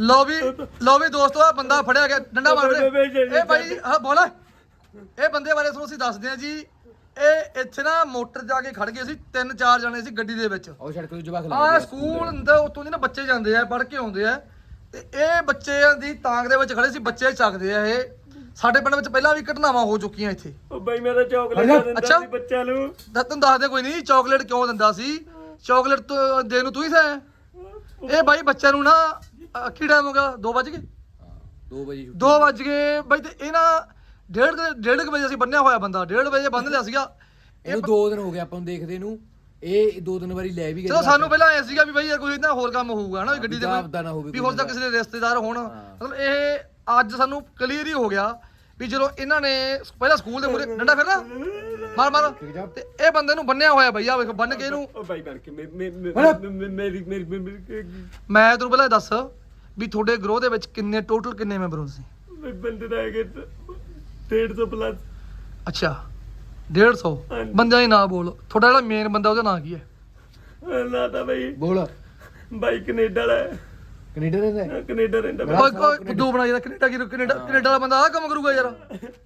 ਲੋ ਵੀ ਲੋ ਵੀ ਦੋਸਤੋ ਆ ਬੰਦਾ ਫੜਿਆ ਗਿਆ ਡੰਡਾ ਮਾਰ ਰਿਹਾ। ਇਹ ਬਾਈ ਹਾਂ ਬੋਲ। ਇਹ ਬੰਦੇ ਬਾਰੇ ਤੁਹਾਨੂੰ ਅਸੀਂ ਦੱਸਦੇ ਆ ਜੀ ਇਹ ਇੱਥੇ ਨਾ ਮੋਟਰ ਜਾ ਕੇ ਖੜ ਗਏ ਸੀ ਤਿੰਨ ਚਾਰ ਜਣੇ ਸੀ ਗੱਡੀ ਦੇ ਵਿੱਚ। ਉਹ ਸੜਕ ਤੋਂ ਜਵਾਕ ਆ ਸਕੂਲ ਦਾ ਉਤੋਂ ਦੀ ਨਾ ਬੱਚੇ ਜਾਂਦੇ ਆ ਪੜ੍ਹ ਕੇ ਆਉਂਦੇ ਆ। ਤੇ ਇਹ ਬੱਚਿਆਂ ਦੀ ਤਾਂਗ ਦੇ ਵਿੱਚ ਖੜੇ ਸੀ ਬੱਚੇ ਚੱਕਦੇ ਆ ਇਹ। ਸਾਡੇ ਪਿੰਡ ਵਿੱਚ ਪਹਿਲਾਂ ਵੀ ਘਟਨਾਵਾਂ ਹੋ ਚੁੱਕੀਆਂ ਇੱਥੇ। ਉਹ ਬਾਈ ਮੇਰਾ ਚਾਕਲੇਟ ਦਿੰਦਾ। ਸੀ ਬੱਚਿਆਂ ਨੂੰ। ਤਾਂ ਤੈਨੂੰ ਦੱਸਦੇ ਕੋਈ ਨਹੀਂ ਚਾਕਲੇਟ ਕਿਉਂ ਦਿੰਦਾ ਸੀ? ਚਾਕਲੇਟ ਤੋਂ ਦੇਣ ਨੂੰ ਤੂੰ ਹੀ ਸਾ ਇਹ ਬਾਈ ਬੱਚਿਆਂ ਨੂੰ ਨਾ ਕੀ ਟਾਈਮ ਹੋ ਗਿਆ 2 ਵਜ ਗਏ? 2 ਵਜੇ ਛੁੱਟੀ। 2 ਵਜ ਗਏ। ਬਾਈ ਤੇ ਇਹ ਨਾ ਡੇਢ ਕੁ- ਡੇਢ ਕੁ ਵਜੇ ਅਸੀਂ ਬੰਨਿਆ ਹੋਇਆ ਬੰਦਾ ਡੇਢ ਵਜੇ ਬੰਨ ਲਿਆ ਸੀਗਾ। ਇਹਨੂੰ 2 ਦਿਨ ਹੋ ਗਏ ਆਪਾਂ ਨੂੰ ਦੇਖਦੇ ਨੂੰ। ਇਹ ਦੋ ਤਿੰਨ ਵਾਰੀ ਲੈ ਵੀ ਗਏ ਚਲੋ ਸਾਨੂੰ ਪਹਿਲਾਂ ਐ ਸੀਗਾ ਵੀ ਬਾਈ ਇਹ ਕੋਈ ਨਾ ਹੋਰ ਕੰਮ ਹੋਊਗਾ ਨਾ ਵੀ ਗੱਡੀ ਦੇ ਪੰਜਾਬ ਕੋਈ- ਦਾ ਨਾ ਹੋਵੇ ਵੀ ਹੋ ਸਕਦਾ ਕਿਸੇ ਦੇ ਰਿਸ਼ਤੇਦਾਰ ਹੋਣ। ਮਤਲਬ ਇਹ ਅੱਜ ਸਾਨੂੰ ਕਲੀਅਰ ਹੀ ਹੋ ਗਿਆ ਵੀ ਜਦੋਂ ਇਹਨਾਂ ਨੇ ਪਹਿਲਾਂ ਸਕੂਲ ਦੇ ਮੂਰੇ ਡੰਡਾ ਫਿਰਨਾ? ਮਾਰ ਮਾਰ। ਤੇ ਇਹ ਬੰਦੇ ਨੂੰ ਬੰਨਿਆ ਹੋਇਆ ਬਈ ਆ ਵੇਖੋ ਬੰਨ ਕੇ ਇਹਨੂੰ ਉਹ ਬਾਈ ਬਣ ਕੇ ਮੇ- ਮੇ- ਮੇ- ਮੇ- ਮੇਰੀ ਮੇਰੀ ਮੇਰੀ ਮੈਂ ਤੈਨੂੰ ਪਹਿਲਾਂ ਦੱਸ ਵੀ ਤੁਹਾਡੇ ਗਰੋਹ ਦੇ ਵਿੱਚ ਕਿੰਨੇ ਟੋਟਲ ਕਿੰਨੇ ਮੈਂਬਰ ਹੋ ਤੁਸੀਂ ਬੰਦੇ ਦਾ ਹੈਗੇ 150 ਪਲੱਸ ਅੱਛਾ 150 ਹਾਂਜੀ। ਬੰਦਿਆਂ ਦੇ ਨਾਂ ਬੋਲ। ਤੁਹਾਡਾ ਜਿਹੜਾ ਮੇਨ ਬੰਦਾ ਉਹਦਾ ਨਾਂ ਕੀ ਹੈ? ਨਾ ਤਾਂ ਬਾਈ ਬੋਲ। ਬਾਈ ਕੈਨੇਡਾ ਵਾਲਾ ਹੈ। ਕੈਨੇਡਾ ਰਹਿੰਦਾ ਕੈਨੇਡਾ ਰਹਿੰਦਾ ਬਾਈ। ਓਏ ਬਣਾ ਜਿਹੜਾ ਕੈਨੇਡਾ ਕੀ ਕੈਨੇਡਾ ਕੈਨੇਡਾ ਵਾਲਾ ਬੰਦਾ ਆ ਕੰਮ ਕਰੂਗਾ ਯਾਰ।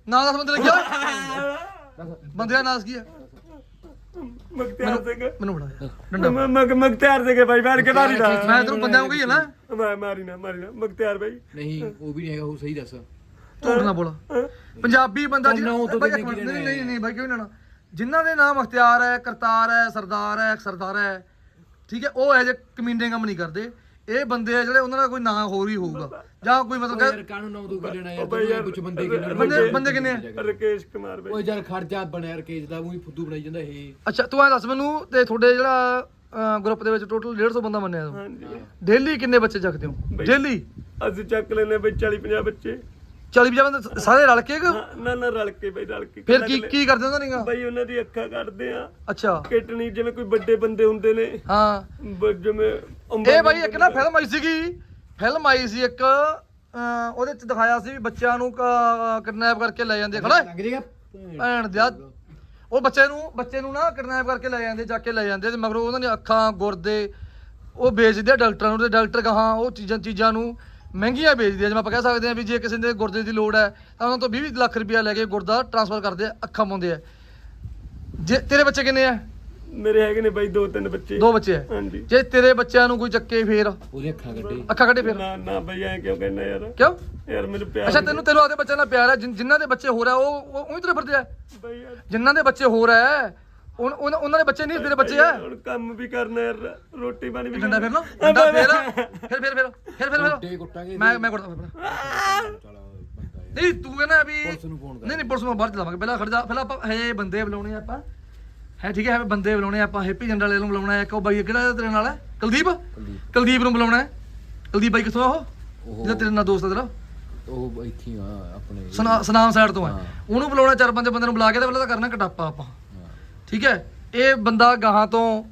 ਨਾਂ ਦੱਸ ਬੰਦੇ ਲੱਗਿਆ ਬੰਦੇ ਦਾ ਨਾਂ ਕੀ ਹੈ? ਮਗਤਿਆਰ ਸਿੰਘ। ਮੈਨੂੰ ਡੰਡਾ। ਮ- ਮਗ ਮਗਤਿਆਰ ਸਿੰਘ ਬਾਈ ਮਾਰ ਕੇ ਮਾਰੀ ਨਾ। ਮੈਂ ਤੈਨੂੰ ਬੰਦਿਆਂ ਨੂੰ ਕਹੀ ਹੈ ਨਾ ਮੈਂ ਮਾਰੀ ਨਾ ਮਾਰੀ ਨਾ। ਮਗਤਿਆਰ ਬਾਈ ਨਹੀਂ ਉਹ ਵੀ ਨਹੀਂ ਹੈਗਾ ਉਹ ਸਹੀ ਦੱਸ। ਝੂਠ ਨਾ ਬੋਲ। ਪੰਜਾਬੀ ਬੰਦਾ ਤੂੰ ਨਾਂ ਉਦੋਂ ਬਾਈ ਦੇ ਇੱਕ ਮਿੰਟ, ਕੀ ਨਹੀਂ ਨਹੀਂ ਨਹੀਂ ਬਾਈ ਕਿਉਂ ਲੈਣਾ? ਜਿਨ੍ਹਾਂ ਦੇ ਨਾਮ ਅਖਤਿਆਰ ਹੈ ਕਰਤਾਰ ਹੈ ਸਰਦਾਰ ਹੈ ਸਰਦਾਰ ਹੈ ਠੀਕ ਹੈ ਉਹ ਇਹ ਜੇ ਕਮੀਨੇ ਕੰਮ ਨਹੀਂ ਕਰਦੇ। ਇਹ ਬੰਦੇ ਆ ਜਿਹੜੇ ਉਹਨਾਂ ਦਾ ਕੋਈ ਨਾਂ ਹੋਰ ਹੀ ਹੋਊਗਾ। ਜਾਂ ਕੋਈ ਮਤਲਬ ਯਾਰ ਕਿ ਕਾਨੂੰ ਨਾ ਤੂੰ ਲੈਣਾ ਯਾਰ ਬਾਈ ਯਾਰ, ਕੁਝ ਬੰਦੇ ਕਿੰਨੇ? ਬੰਦੇ ਬੰਦੇ ਕਿੰਨੇ ਆ? ਰਕੇਸ਼ ਕੁਮਾਰ ਬਾਈ। ਓਏ ਯਾਰ ਖਰਚਾ ਬਣਿਆ ਰਕੇਸ਼ ਦਾ ਉਹੀ ਫੁੱਦੂ ਬਣਾਈ ਜਾਂਦਾ ਇਹ। ਅੱਛਾ ਤੂੰ ਐ ਦੱਸ ਮੈਨੂੰ ਤੇ ਤੁਹਾਡੇ ਜਿਹੜਾ ਗਰੁੱਪ ਦੇ ਵਿੱਚ ਟੋਟਲ 150 ਬੰਦਾ ਮੰਨਿਆ ਤੂੰ। ਹਾਂਜੀ। ਡੇਲੀ ਕਿੰਨੇ ਬੱਚੇ ਚੱਕਦੇ ਹੋ? ਡੇਲੀ? ਅਸੀਂ ਚੱਕ ਲੈਨੇ ਬਈ 40 50 ਬੱਚੇ। 40 50 ਬੰਦੇ ਸਾਰੇ ਰਲ ਕੇ ਕਿ? ਨਾ- ਨਾ ਨਾ ਰਲ ਕੇ ਬਈ ਰਲ ਕੇ ਫਿਰ ਕੀ ਕੀ ਕਰਦੇ ਹੁੰਦਾ ਨਹੀਂਗਾ ਬਈ ਉਹਨਾਂ ਦੀ ਅੱਖਾਂ ਕੱਢਦੇ ਆ। ਅੱਛਾ। ਕਿਟਣੀ ਜਿਵੇਂ ਕੋਈ ਵੱਡੇ ਬੰਦੇ ਹੁੰਦੇ ਨੇ। ਹਾਂ। ਬ- ਜਿਵੇਂ ਇਹ ਬਾਈ ਇੱਕ ਨਾ ਫਿਲਮ ਆਈ ਸੀਗੀ। ਫਿਲਮ ਆਈ ਸੀ ਇੱਕ ਅਹ, ਉਹਦੇ ਚ ਦਿਖਾਇਆ ਸੀ ਵੀ ਬੱਚਿਆਂ ਨੂੰ ਕਿਡਨੈਪ ਕਰਕੇ ਲੈ ਜਾਂਦੇ ਖੜਾ ਲੱਗ ਭੈਣ ਦਿਆ ਉਹ ਬੱਚੇ ਨੂੰ ਬੱਚੇ ਨੂੰ ਨਾ ਕਿਡਨੈਪ ਕਰਕੇ ਲੈ ਜਾਂਦੇ ਜਾ ਕੇ ਲੈ ਜਾਂਦੇ ਤੇ ਮਗਰੋਂ ਉਹਨਾਂ ਦੀਆਂ ਅੱਖਾਂ ਗੁਰਦੇ ਉਹ ਵੇਚਦੇ ਆ ਡਾਕਟਰਾਂ ਨੂੰ ਤੇ ਡਾਕਟਰ ਕਹਾਂ ਉਹ ਚੀਜ਼ਾਂ ਚੀਜ਼ਾਂ ਨੂੰ। ਮਹਿੰਗੀਆਂ ਵੇਚਦੇ ਆ ਜਿਵੇਂ ਆਪਾਂ ਕਹਿ ਸਕਦੇ ਆ ਵੀ ਜੇ ਕਿਸੇ ਦੇ ਗੁਰਦੇ ਦੀ ਲੋੜ ਹੈ ਤਾਂ ਉਹਨਾਂ ਤੋਂ 20 20 ਲੱਖ ਰੁਪਇਆ ਲੈ ਕੇ ਗੁਰਦਾ ਟ੍ਰਾਂਸਫਰ ਕਰਦੇ ਆ ਅੱਖਾਂ ਪਾਉਂਦੇ ਆ। ਜੇ ਤੇਰੇ ਬੱਚੇ ਕਿੰਨੇ ਆ? ਮੇਰੇ ਹੈਗੇ ਨੇ ਬਾਈ ਦੋ ਤਿੰਨ ਬੱਚੇ। ਦੋ ਬੱਚੇ ਆ? ਹਾਂਜੀ। ਜੇ ਤੇਰੇ ਬੱਚਿਆਂ ਨੂੰ ਕੋਈ ਚੱਕੇ ਫੇਰ? ਉਹਦੇ ਅੱਖਾਂ ਕੱਢੇ। ਅੱਖਾਂ ਕੱਢੇ ਫੇਰ? ਨਾ ਨਾ ਬਈ ਐ ਕਿਉਂ ਕਹਿੰਦਾ ਯਾਰ? ਕਿਉਂ? ਯਾਰ ਮੈਨੂੰ ਪਿਆਰ ਅੱਛਾ ਤੈਨੂੰ ਤੈਨੂੰ ਆਪਦੇ ਬੱਚਿਆਂ ਨਾਲ ਪਿਆਰ ਹੈ ਜਿਨ- ਜਿਨ੍ਹਾਂ ਦੇ ਬੱਚੇ ਹੋਰ ਆ ਉਹ ਉਹ ਉਹੀ ਤੇਰੇ ਫਿਰਦੇ ਆ। ਬਈ ਯਾਰ। ਜਿਨ੍ਹਾਂ ਦੇ ਬੱਚੇ ਹੋਰ ਆ ਉਨ- ਉਨ- ਉਹਨਾਂ ਦੇ ਬੱਚੇ ਨਹੀਂ ਤੇਰੇ ਬੱਚੇ ਆ। ਹੁਣ ਕੰਮ ਵੀ ਕਰਨਾ ਯਾਰ ਰੋਟੀ ਪਾਣੀ ਵੀ ਡੰਡਾ ਫੇਰ ਨਾ। ਡੰਡਾ ਫੇਰ। ਫਿਰ ਫਿਰ ਫਿਰ। ਫਿਰ ਫਿਰ ਫਿਰ। ਕੁੱਟਾਂਗੇ ਮੈਂ ਮੈਂ ਕੁੱਟਦਾ ਫਿਰ। ਨਹੀਂ ਤੂੰ ਕਹਿੰਦਾ ਵੀ ਪੁਲਿਸ ਨੂੰ ਫੋਨ ਕਰ। ਨਹੀਂ ਨਹੀਂ ਪੁਲਿਸ ਨੂੰ ਬਾਹਰ ਚਲਾਵਾਂਗੇ ਪਹਿਲਾਂ ਖੜ ਜਾ। ਪਹਿਲਾਂ ਆਪਾਂ ਹੈ ਬੰਦੇ ਬੁਲਾਉਣੇ ਆ ਆਪਾਂ। ਹੈ ਠੀਕ ਹੈ ਬੰਦੇ ਬੁਲਾਉਣੇ ਆ ਆਪਾਂ। ਹੈਪੀ ਜੰਡਲ ਵਾਲੇ ਨੂੰ ਬੁਲਾਉਣਾ ਹੈ। ਇੱਕ ਉਹ ਬਾਈ ਕਿਹੜਾ ਤੇਰੇ ਨਾਲ? ਹੈ ਕੁਲਦੀਪ। ਕੁਲਦੀਪ ਨੂੰ ਬੁਲਾਉਣਾ ਹੈ। ਕੁਲਦੀਪ ਬਾਈ ਕਿੱਥੋਂ ਆ ਉਹ? ਜਿਹੜਾ ਤੇਰੇ ਨਾਲ ਦੋਸਤ ਆ ਤੇਰਾ? ਉਹ ਇੱਥੇ ਆ ਆਪਣੇ ਸਨਾ- ਸਨਾਮ ਸਾਈਡ ਤੋਂ ਹੈ ਹਾਂ। ਉਹਨੂੰ ਬੁਲਾਉਣਾ ਚਾਰ ਪੰਜ ਬੰਦੇ ਨੂੰ ਬੁਲਾ ਕੇ ਤੇ ਪਹਿਲਾਂ ਤਾਂ ਕਰਨਾ ਕਟਾਪਾ ਆਪਾਂ। ਠੀਕ ਹੈ? ਇਹ ਬੰਦਾ ਗਾਹਾਂ ਤੋਂ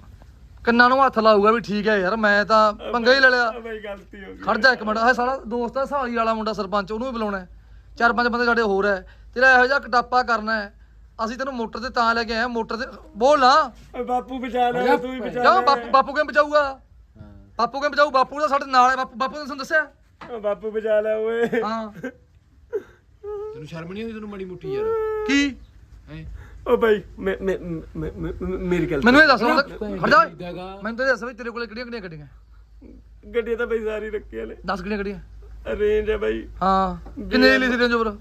ਕੰਨਾਂ ਨੂੰ ਹੱਥ ਲਾਊਗਾ ਵੀ ਠੀਕ ਹੈ ਯਾਰ ਮੈਂ ਤਾਂ ਪੰਗਾ ਹੀ ਲੈ ਲਿਆ। ਆ ਬਈ ਗਲਤੀ ਹੋ ਗਈ। ਖੜ ਜਾ ਇੱਕ ਮਿੰਟ। ਇਹ ਸਾਲਾ ਦੋਸਤ ਆ ਸਾਲੀ ਵਾਲਾ ਮੁੰਡਾ ਸਰਪੰਚ ਉਹਨੂੰ ਵੀ ਬੁਲਾਉਣਾ ਹੈ। ਚਾਰ ਪੰਜ ਬੰਦੇ ਸਾਡੇ ਹੋਰ ਹੈ। ਤੇਰਾ ਇਹੋ ਜਿਹਾ ਕਟਾਪਾ ਕਰਨਾ ਹੈ। ਅਸੀਂ ਤੈਨੂੰ ਮੋਟਰ ਤੇ ਤਾਂ ਲੈ ਕੇ ਆਏ ਹਾਂ, ਮੋਟਰ ਤੇ ਬੋਲ ਨਾ ਓਏ ਬਾਪੂ ਬਚਾ ਲੈ ਤੂੰ ਵੀ ਬਚਾ ਕਿਉਂ? ਲੈ। ਬਾਪੂ ਬਾਪੂ ਕਿਵੇਂ ਬਚਾਊਗਾ? ਹਾਂ ਬਾਪੂ ਕਿਵੇਂ ਬਚਾਊ? ਬਾਪੂ ਦਾ ਸਾਡੇ ਨਾਲ ਹੈ। ਬਾਪੂ ਬਾਪੂ ਨੇ ਤੁਹਾਨੂੰ ਦੱਸਿਆ। ਬਾਪੂ ਬਚਾ ਲੈ ਓਏ। ਹਾਂ। ਤੈਨੂੰ ਸ਼ਰਮ ਨਹੀਂ ਆਉਂਦੀ ਤੈਨੂੰ ਮਾੜੀ ਮੁੱਠੀ ਯਾਰ? ਕੀ? ਹੈ? ਓ ਬਾਈ ਮੈਂ ਮੈਂ ਮੈਂ- ਮੈਂ- ਮੈਂ- ਮੇਰੀ ਗੱਲ ਮੈਨੂੰ ਇਹ ਦੱਸ ਹੁਣ ਖੜ ਜਾ ਦਾਗਾ ਮੈਨੂੰ ਤਾਂ ਇਹ ਦੱਸ ਵੀ ਤੇਰੇ ਕੋਲੇ ਕਿਹੜੀਆਂ ਕਿਹੜੀਆਂ ਗੱਡੀਆਂ? ਗੱਡੀ ਤਾਂ ਬਈ ਸਾਰੀ ਰੱਖੀਆਂ ਨੇ। 10 ਕਿਹੜੀਆਂ ਗੱਡੀਆਂ? ਰੇਂਜ ਹੈ ਬਾਈ। ਹਾਂ ਕਿੰਨੇ ਦੀ ਲਈ ਸੀ ਰੇਂਜ ਓਵਰ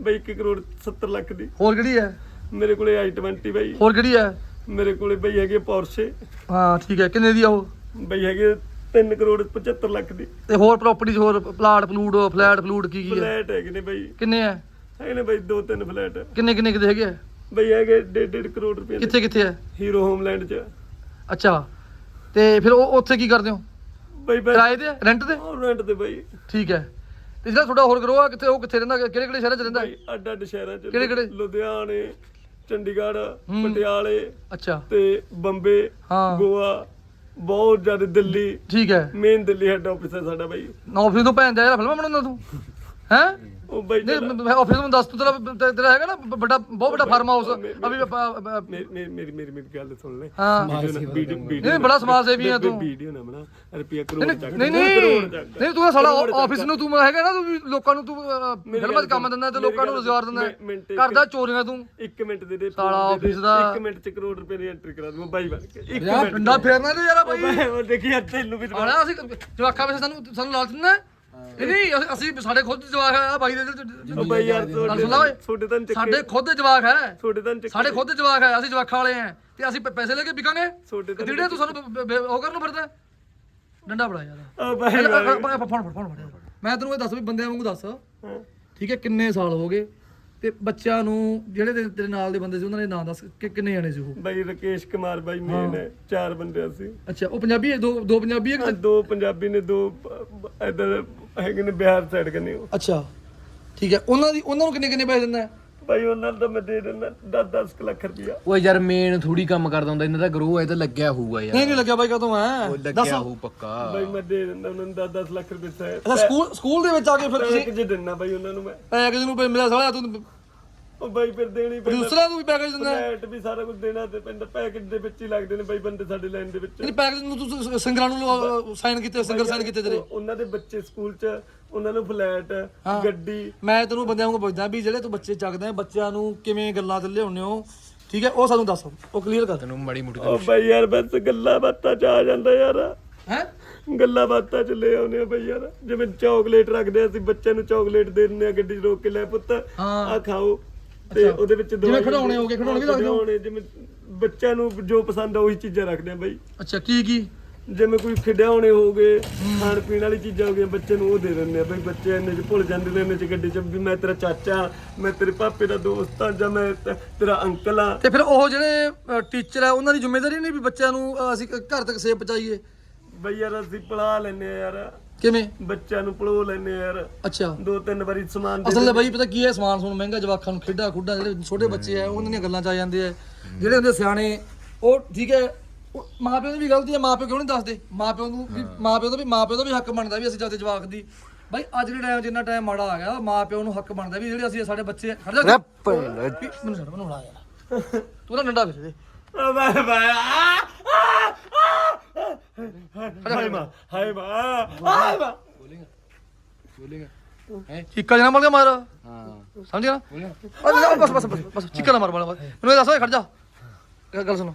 ਬਾਈ 1 ਕਰੋੜ 70 ਲੱਖ ਦੀ। ਹੋਰ ਕਿਹੜੀ ਹੈ? ਮੇਰੇ ਕੋਲੇ i20 ਬਾਈ। ਹੋਰ ਕਿਹੜੀ ਹੈ? ਮੇਰੇ ਕੋਲੇ ਬਈ ਹੈਗੇ ਪੋਰਸ਼ੇ ਹਾਂ ਠੀਕ ਹੈ। ਕਿੰਨੇ ਦੀ ਆ ਉਹ? ਬਈ ਹੈਗੇ 3 ਕਰੋੜ 75 ਲੱਖ ਦੀ। ਤੇ ਹੋਰ ਪ੍ਰਾਪਰਟੀਜ਼ ਹੋਰ ਪਲਾਟ ਪਲੂਟ ਫਲੈਟ ਫਲੂਟ ਕੀ ਕੀ ਹੈ? ਫਲੈਟ ਹੈਗੇ ਨੇ ਬਈ। ਕਿੰਨੇ ਹੈ? ਹੈਗੇ ਨੇ ਬਈ ਦੋ ਤਿੰਨ ਫਲੈਟ ਕਿੰਨੇ ਕਿੰਨੇ ਕਿਤੇ ਹੈਗੇ ਆ? ਬਈ ਹੈਗੇ 1.5 ਕਰੋੜ ਰੁਪਏ ਕਿੱਥੇ ਕਿੱਥੇ ਹੈ? ਹੀਰੋ ਹੋਮਲੈਂਡ ਚ। ਅੱਛਾ। ਤੇ ਫਿਰ ਉਹ ਉੱਥੇ ਕੀ ਕਰਦੇ ਹੋ? ਬਈ ਬਈ ਕਿਰਾਏ ਤੇ? ਰੈਂਟ ਤੇ? ਰੈਂਟ ਤੇ ਬਈ। ਠੀਕ ਹੈ। ਤੇ ਜਿਹੜਾ ਤੁਹਾਡਾ ਹੋਰ ਗਰੋਹ ਆ ਕਿੱਥੇ ਉਹ ਕਿੱਥੇ ਰਹਿੰਦਾ? ਕਿਹੜੇ ਕਿਹੜੇ ਸ਼ਹਿਰਾਂ 'ਚ ਰਹਿੰਦਾ? ਬਈ ਅੱਡ ਅੱਡ ਸ਼ਹਿਰਾਂ ਚ। ਕਿਹੜੇ- ਕਿਹੜੇ? ਲੁਧਿਆਣੇ ਚੰਡੀਗੜ੍ਹ। ਪਟਿਆਲੇ ਅੱਛਾ। ਤੇ ਬੰਬੇ ਹਾਂ। ਗੋਆ ਬਹੁਤ ਜ਼ਿਆਦਾ ਦਿੱਲੀ। ਠੀਕ ਹੈ। ਮੇਨ ਦਿੱਲੀ ਹੈੱਡ ਆਫਿਸ ਹੈ ਸਾਡਾ ਬਈ। ਫਿਰ ਤੋਂ ਭੈਣ ਦਾ ਯਾਰ ਫਿਲਮਾਂ ਬਣਾਉਂਦਾ ਤੂੰ? ਹੈ? ਉਹ ਬਾਈ ਨਹੀਂ ਮੈਂ ਆਫਿਸ ਨੂੰ ਦੱਸ ਤੂੰ ਤੇਰਾ ਤੇਰਾ ਹੈਗਾ ਨਾ ਵੱਡਾ ਬਹੁਤ ਵੱਡਾ ਫਾਰਮ ਹਾਊਸ ਅਭੀ ਮੇਰੀ ਮੇਰੀ ਮੇਰੀ ਗੱਲ ਸੁਣ ਲੈ। ਹਾਂ। ਵੀਡੀਓ ਨਹੀਂ ਬੜਾ ਸਮਾਜ ਸੇਵੀ ਹੈ ਤੂੰ। ਵੀਡੀਓ ਨਾ ਬਣਾ ਰੁਪਿਆ ਕਰੋੜ ਚੱਕ ਨਹੀਂ ਨਹੀਂ ਨਹੀਂ ਤੂੰ ਤਾਂ ਸਾਡਾ ਆਫਿਸ ਨੂੰ ਤੂੰ ਹੈਗਾ ਨਾ ਤੂੰ ਲੋਕਾਂ ਨੂੰ ਤੂੰ ਫਿਲਮਾਂ 'ਚ ਕੰਮ ਦਿੰਦਾ ਤੇ ਲੋਕਾਂ ਨੂੰ ਰੋਜ਼ਗਾਰ ਦਿੰਦਾ। ਕਰਦਾ ਚੋਰੀਆਂ ਤੂੰ। 1 ਮਿੰਟ ਦੇ ਦੇ ਸਾਲਾ ਆਫਿਸ ਦਾ। 1 ਮਿੰਟ ਚ ਕਰੋੜ ਰੁਪਏ ਦੀ ਐਂਟਰੀ ਕਰਾ ਦੂੰਗਾ ਬਾਈ ਬਣ ਕੇ। 1 ਯਾਰ, ਮਿੰਟ। ਡੰਡਾ ਫੇਰਨਾ ਤੇ ਯਾਰ ਬਾਈ। ਉਹ ਦੇਖੀ ਤੈਨੂੰ ਵੀ ਆਣਾ ਅਸੀਂ ਜਵਾਕਾਂ ਵਿੱਚ ਸਾਨੂੰ ਸਾਨੂੰ ਲਾਲਚ ਦਿੰਦਾ। ਨਹੀਂ ਨਹੀਂ ਅਸੀਂ- ਅਸੀਂ ਸਾਡੇ ਖੁਦ ਦੇ ਜਵਾਕ ਆ ਬਾਈ ਦੇ ਬਾਈ ਯਾਰ ਗੱਲ ਸੁਣ ਲਾ ਓਏ। ਛੋਟੇ ਤਾਂ ਚੱਕੇ। ਸਾਡੇ ਖੁਦ ਦੇ ਜਵਾਕ ਹੈ। ਛੋਟੇ ਤਾਂ ਚੱਕੇ। ਸਾਡੇ ਖੁਦ ਦੇ ਜਵਾਕ ਹੈ ਅਸੀਂ ਜਵਾਕਾਂ ਵਾਲੇ ਆ। ਤੇ ਅਸੀਂ ਪ- ਪੈਸੇ ਲੈ ਕੇ ਵਿਕਾਂਗੇ? ਤਾਂ ਜਿਹੜੇ ਤੂੰ ਸਾਨੂੰ ਬ- ਬ- ਬ- ਉਹ ਕਰਨ ਨੂੰ ਫਿਰਦਾ? ਡੰਡਾ ਫੜਾ ਯਾਰ। ਆ ਬਾਈ ਫੋਨ ਫੜ ਮੈਂ ਤੈਨੂੰ ਇਹ ਦੱਸ ਵੀ ਬੰਦਿਆਂ ਵਾਂਗੂ ਦੱਸ। ਠੀਕ ਹੈ ਕਿੰਨੇ ਸਾਲ ਹੋ ਗਏ? ਤੇ ਬੱਚਿਆਂ ਨੂੰ ਜਿਹੜੇ ਤੇਰੇ- ਤੇਰੇ ਨਾਲ ਦੇ ਬੰਦੇ ਸੀ ਉਹਨਾਂ ਦੇ ਨਾਂ ਦੱਸ ਕਿ ਕਿੰਨੇ ਜਾਣੇ ਸੀ ਉਹ? ਬਾਈ ਰਕੇਸ਼ ਕੁਮਾਰ ਬਾਈ ਮੇਨ ਹੈ। ਚਾਰ ਬੰਦੇ ਅਸੀਂ। ਅੱਛਾ ਉਹ ਪੰਜਾਬੀ ਹੈ? ਦੋ ਦੋ ਪੰਜਾਬੀ ਹੈ ਕਿ ਦੋ ਪੰਜਾਬੀ ਨੇ ਦੋ ਇਧਰ ਹੈਗੇ ਨੇ ਬਿਹਾਰ ਸਾਈਡ ਕਨੇ ਉਹ ਅੱਛਾ ਠੀਕ ਹੈ। ਉਹਨਾਂ ਦੀ ਉਹਨਾਂ ਨੂੰ ਕਿੰਨੇ ਕਿੰਨੇ ਪੈਸੇ ਦਿੰਦਾ ਹੈ? ਬਾਈ ਉਹਨਾਂ ਨੂੰ ਤਾਂ ਮੈਂ ਦੇ ਦਿੰਦਾ 10 10 ਲੱਖ ਰੁਪਇਆ। ਉਹ ਯਾਰ ਮੇਨ ਥੋੜੀ ਕੰਮ ਕਰਦਾ ਹੁੰਦਾ ਇਹਨਾਂ ਦਾ ਗਰੋ ਹੈ ਤਾਂ ਲੱਗਿਆ ਹੋਊਗਾ ਯਾਰ। ਨਹੀਂ ਨਹੀਂ ਲੱਗਿਆ ਬਾਈ ਕਦੋਂ ਹੈ? ਉਹ ਲੱਗਿਆ ਹੋਊ ਪੱਕਾ। ਬਾਈ ਮੈਂ ਦੇ ਦਿੰਦਾ ਉਹਨਾਂ ਨੂੰ 10 10 ਲੱਖ ਰੁਪਏ ਅੱਛਾ ਸਕੂਲ ਸਕੂਲ ਦੇ ਵਿੱਚ ਆ ਕੇ ਫਿਰ ਤੁਸੀਂ ਪੈਕ ਜੇ ਦਿੰਦਾ ਬਾਈ ਉਹਨਾਂ ਨੂੰ ਮੈਂ? ਪੈਕੇਜ ਨੂੰ? ਮਿਲਿਆ ਸਾਲਿਆ ਤੂੰ ਉਹ ਬਾਈ ਫਿਰ ਦੇਣੀ ਪੈਂਦਾ। ਪ੍ਰੋਡਿਊਸਰਾਂ ਨੂੰ ਵੀ ਪੈਕੇਜ ਦਿੰਦਾ? ਹੈ? ਫਲੈਟ ਵੀ ਸਾਰਾ ਕੁਝ ਦੇਣਾ ਤੇ ਪੈਂਦਾ ਪੈਕੇਜ ਦੇ ਵਿੱਚ ਹੀ ਲੱਗਦੇ ਨੇ ਬਾਈ ਬੰਦੇ ਸਾਡੇ ਲਾਈਨ ਦੇ ਵਿੱਚ। ਨਹੀਂ ਪੈਕੇਜ ਨੂੰ ਤੂੰ ਸਿੰਗਰਾਂ ਨੂੰ ਸਾਈਨ ਕੀਤੇ ਸਿੰਗਰ ਸਾਈਨ ਕੀਤੇ ਤੇਰੇ? ਉਹ- ਉਹਨਾਂ ਦੇ ਬੱਚੇ ਸਕੂਲ 'ਚ ਉਹਨਾਂ ਨੂੰ ਫਲੈਟ ਗੱਡੀ। ਮੈਂ ਤੈਨੂੰ ਬੰਦਿਆਂ ਨੂੰ ਪੁੱਛਦਾ ਵੀ ਜਿਹੜੇ ਤੂੰ ਬੱਚੇ ਚੱਕਦੇ ਆ ਬੱਚਿਆਂ ਨੂੰ ਕਿਵੇਂ ਗੱਲਾਂ ਤੇ ਲਿਆਉਂਦੇ ਹੋ? ਠੀਕ ਹੈ ਉਹ ਸਾਨੂੰ ਦੱਸ ਉਹ ਕਲੀਅਰ ਕਰ ਤੈਨੂੰ ਮਾੜੀ ਮੋਟੀ ਉਹ ਬਾਈ ਯਾਰ ਬਸ ਗੱਲਾਂ ਬਾਤਾਂ 'ਚ ਆ ਜਾਂਦਾ ਯਾਰ। ਹੈ? ਗੱਲਾਂ ਬਾਤਾਂ 'ਚ ਲੈ ਆਉਨੇ ਆ ਬਈ ਯਾਰ। ਜਿਵੇਂ ਚਾਕਲੇਟ ਰੱਖਦੇ ਆ ਅਸੀਂ ਬੱਚਿਆਂ ਨੂੰ ਚਾਕਲੇਟ ਦੇ ਦਿੰਦੇ ਆ ਗੱਡੀ 'ਚ ਰੋਕ ਕੇ ਲੈ ਪੁੱਤ ਹਾਂ। ਆ ਖਾਓ। ਤੇ ਉਹਦੇ ਵਿੱਚ ਜਿਵੇਂ ਖਿਡੌਣੇ ਹੋ ਗਏ, ਖਿਡੌਣੇ ਵੀ ਰੱਖਦੇ ਹੋ? ਖਿਡੌਣੇ ਜਿਵੇਂ ਬੱਚਿਆਂ ਨੂੰ ਜੋ ਪਸੰਦ ਆ ਉਹੀ ਚੀਜ਼ਾਂ ਰੱਖਦੇ ਆ ਬਈ। ਅੱਛਾ ਕੀ ਕੀ? ਜਿਵੇਂ ਕੋਈ ਖਿਡੌਣੇ ਹੋ ਗਏ ਖਾਣ ਪੀਣ ਵਾਲੀ ਚੀਜ਼ਾਂ ਹੋ ਗਈਆਂ ਬੱਚੇ ਨੂੰ ਉਹ ਦੇ ਦਿੰਦੇ ਆ ਬਈ ਬੱਚੇ ਇੰਨੇ ਚ ਭੁੱਲ ਜਾਂਦੇ ਨੇ ਇੰਨੇ ਚ ਗੱਡੀ ਚ ਵੀ ਮੈਂ ਤੇਰਾ ਚਾਚਾ ਮੈਂ ਤੇਰੇ ਪਾਪੇ ਦਾ ਦੋਸਤ ਆ ਜਾਂ ਮੈਂ ਤ- ਤੇਰਾ ਅੰਕਲ ਆ। ਤੇ ਫਿਰ ਉਹ ਜਿਹੜੇ ਟੀਚਰ ਆ ਉਹਨਾਂ ਦੀ ਜ਼ਿੰਮੇਵਾਰੀ ਨਹੀਂ ਵੀ ਬੱਚਿਆਂ ਨੂੰ ਅਹ, ਅਸੀਂ ਘਰ ਤੱਕ ਸੇਫ ਪਹੁੰਚਾਈਏ? ਬਈ ਯਾਰ ਅਸੀਂ ਪੜਾ ਲੈਨੇ ਆ ਯਾਰ। ਕਿਵੇਂ? ਬੱਚਿਆਂ ਨੂੰ ਪੜੋ ਲੈਨੇ ਯਾਰ। ਅੱਛਾ। ਦੋ ਤਿੰਨ ਵਾਰੀ ਸਮਾਨ ਦੇ ਅਸਲ ਤੇ ਬਾਈ ਪਤਾ ਕੀ ਹੈ? ਸਮਾਨ ਸਮੂਨ ਮਹਿੰਗਾ ਜਵਾਕਾਂ ਨੂੰ ਖੇਡਾਂ ਖੁੱਡਾਂ ਜਿਹੜੇ ਛੋਟੇ ਬੱਚੇ ਆ ਉਹਨਾਂ ਦੀਆਂ ਗੱਲਾਂ ਚ ਆ ਜਾਂਦੇ ਆ। ਜਿਹੜੇ ਹੁੰਦੇ ਸਿਆਣੇ ਉਹ ਠੀਕ ਹੈ ਉਹ ਮਾਪਿਓ ਦੀ ਵੀ ਗਲਤੀ ਹੈ ਮਾਪਿਓ ਕਿਉਂ ਨਹੀਂ ਦੱਸਦੇ? ਮਾਪਿਓ ਨੂੰ ਵੀ ਮਾਪਿਓ ਦਾ ਵੀ ਮਾਪਿਓ ਦਾ ਵੀ ਹੱਕ ਬਣਦਾ ਵੀ ਅਸੀਂ ਜਾਂਦੇ ਜਵਾਕ ਦੀ। ਬਾਈ ਅੱਜ ਦੇ ਟਾਈਮ ਜਿੰਨਾ ਟਾਈਮ ਮਾੜਾ ਆ ਗਿਆ ਮਾਪਿਓ ਨੂੰ ਹੱਕ ਬਣਦਾ ਵੀ ਜਿਹੜੇ ਅਸੀਂ ਸਾਡੇ ਬੱਚੇ ਖੜ ਜਾ। ਵੀ ਮੈਨੂੰ ਛੱਡ ਮੈਨੂੰ ਬਣਾ ਯਾਰ। ਤੂੰ ਨਾ ਡੰਡਾ ਫਿਰ ਦੇ। ਆ ਬਾਏ ਬਾਏ ਆ ਆ ਮਾ ਹਾਏ ਮਾ ਹਾਏ ਮਾ ਬੋਲੇਗਾ ਹੈ। ਚੀਕਾ ਜਨਾ ਮਰ ਗਿਆ ਮਾਰ। ਹਾਂ। ਸਮਝ ਗਿਆ ਨਾ? ਆ, ਬਸ ਬਸ ਬਸ ਬਸ ਚੀਕਾ ਨਾ ਮਾਰ ਮਾਰ। ਮੈਨੂੰ ਇਹ ਦੱਸ ਖੜ ਜਾ। ਗੱਲ ਸੁਣ।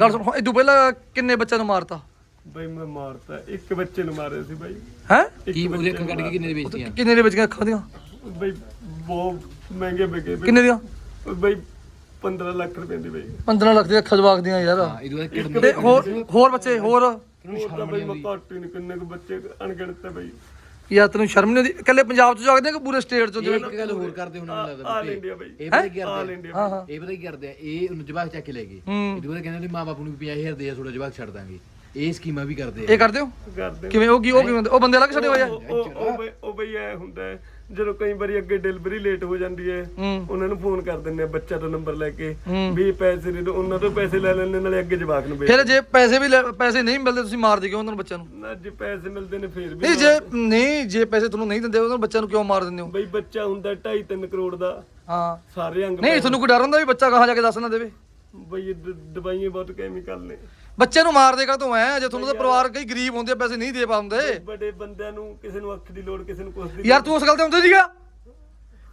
ਗੱਲ ਸੁਣ ਇਹ ਤੋਂ ਪਹਿਲਾਂ ਕਿੰਨੇ ਬੱਚਿਆਂ ਨੂੰ ਮਾਰਤਾ? ਬਈ ਮੈਂ ਮਾਰਤਾ ਇੱਕ ਬੱਚੇ ਨੂੰ ਮਾਰਿਆ ਸੀ ਬਾਈ। ਹੈ? ਕੀ ਉਹਦੇ ਅੱਖਾਂ ਕੱਢ ਕੇ ਕਿੰਨੇ ਦੇ ਵੇਚਤੀਆਂ? ਕਿੰਨੇ ਦੇ ਵਿੱਚ ਅੱਖਾਂ ਦੀਆਂ? ਬਈ ਬਹੁਤ ਮਹਿੰਗੇ ਵਿਕੇ ਕਿੰਨੇ ਦੀਆਂ? ਬਈ 15 ਲੱਖ ਰੁਪਏ ਦੀ ਬਈ। 15 ਲੱਖ ਦੀਆਂ ਅੱਖਾਂ ਜਵਾਕ ਦੀਆਂ ਯਾਰ। ਹਾਂ ਇਹਦੇ ਬਾਅਦ ਕਿਡਨੀ ਤੇ ਹੋਰ ਹੋਰ ਬੱਚੇ ਹੋਰ? ਉਹ ਤਾਂ ਬਈ ਮੈਂ ਘੱਟ ਹੀ ਨਹੀਂ ਕਿੰਨੇ ਕੁ ਬੱਚੇ ਅਣਗਿਣਤ ਹੈ ਬਈ। ਯਾਰ ਤੈਨੂੰ ਸ਼ਰਮ ਨਹੀਂ ਆਉਂਦੀ? ਇਕੱਲੇ ਪੰਜਾਬ ਚ ਜਾਗਦੇ ਆ ਕਿ ਪੂਰੇ ਸਟੇਟ ਚ ਇਹ ਜਿਵੇਂ ਇੱਕ ਗੱਲ ਹੋਰ ਕਰਦੇ ਹੁਣ ਮੈਨੂੰ ਲੱਗਦਾ ਆਲ ਵੀ ਇੰਡੀਆ ਬਈ। ਇਹ ਪਤਾ ਕੀ ਆਲ ਕਰਦੇ ਆ? ਇੰਡੀਆ ਹਾਂ ਹਾਂ। ਇਹ ਪਤਾ ਕੀ ਕਰਦੇ ਆ? ਇਹ ਉਹਨੂੰ ਜਵਾਕ ਚੱਕ ਕੇ ਲੈ ਗਏ। ਹੂੰ। ਇਹਦੇ ਬਾਅਦ ਕਹਿੰਦੇ ਨੇ ਮਾਂ ਬਾਪ ਨੂੰ ਵੀ 50000 ਦੇ ਆ ਥੋੜਾ ਜਵਾਕ ਛੱਡ ਦਾਂਗੇ। ਇਹ ਸਕੀਮਾਂ ਵੀ ਕਰਦੇ ਆ। ਇਹ ਕਰਦੇ ਹੋ? ਕਰਦੇ ਕਿਵੇਂ? ਉਹ ਕੀ ਉਹ ਕਿਵੇਂ ਹੁੰਦੇ? ਉਹ ਬੰਦੇ ਅਲੱਗ ਛੱਡੇ ਹੋਏ ਆ। ਉਹ ਉਹ- ਉਹ ਬਈ ਉਹ ਬਈ ਐ ਹੁੰਦਾ ਹੈ, ਜਦੋਂ ਕਈ ਵਾਰੀ ਅੱਗੇ ਡਿਲੀਵਰੀ ਲੇਟ ਹੋ ਜਾਂਦੀ ਹੈ ਉਹਨਾਂ ਨੂੰ ਫੋਨ ਕਰ ਦਿੰਦੇ ਆ ਬੱਚਾ ਦਾ ਨੰਬਰ ਲੈ ਕੇ। ਵੀ ਪੈਸੇ ਦੇ ਦਿਓ ਉਹਨਾਂ ਤੋਂ ਪੈਸੇ ਲੈ ਲੈਣੇ ਨਾਲੇ ਅੱਗੇ ਜਵਾਕ ਨੂੰ ਵੇਚ ਫਿਰ ਜੇ ਪੈਸੇ ਵੀ ਲੈ- ਪੈਸੇ ਨਹੀਂ ਮਿਲਦੇ ਤੁਸੀਂ ਮਾਰ ਦਿਓ ਉਹਨਾਂ ਨੂੰ ਬੱਚਿਆਂ ਨੂੰ। ਨਾ ਜੇ ਪੈਸੇ ਮਿਲਦੇ ਨੇ ਫੇਰ ਵੀ ਨਹੀਂ ਜੇ ਨਹੀਂ ਜੇ ਪੈਸੇ ਤੁਹਾਨੂੰ ਨਹੀਂ ਦਿੰਦੇ ਉਹਨਾਂ ਨੂੰ ਬੱਚਿਆਂ ਨੂੰ ਕਿਉਂ ਮਾਰ ਦਿੰਦੇ ਹੋ? ਬਈ ਬੱਚਾ ਹੁੰਦਾ 2.5 3 ਕਰੋੜ ਦਾ ਹਾਂ। ਸਾਰੇ ਅੰਗ ਨਹੀਂ ਤੁਹਾਨੂੰ ਕੋਈ ਡਰ ਹੁੰਦਾ ਵੀ ਬੱਚਾ ਕਹਾਂ ਜਾ ਕੇ ਦੱਸ ਨਾ ਦੇਵੇ? ਬਈ ਇਹ ਦ- ਦਵਾਈਆਂ ਬਹੁਤ ਕੈਮੀਕਲ ਨੇ। ਬੱਚੇ ਨੂੰ ਮਾਰ ਦੇਗਾ ਤੂੰ ਐ ਜੇ ਤੁਹਾਨੂੰ ਤਾਂ ਪਰਿਵਾਰ ਕਈ ਗਰੀਬ ਹੁੰਦੇ ਆ, ਪੈਸੇ ਨਹੀਂ ਦੇ ਪਾਉਂਦੇ। ਬੜੇ ਬੰਦਿਆਂ ਨੂੰ ਕਿਸੇ ਨੂੰ ਅੱਖ ਦੀ ਲੋੜ ਕਿਸੇ ਨੂੰ ਕੁਛ ਦੀ ਯਾਰ ਤੂੰ ਉਸ ਗੱਲ ਤੇ ਹੁੰਦੇ ਸੀਗਾ?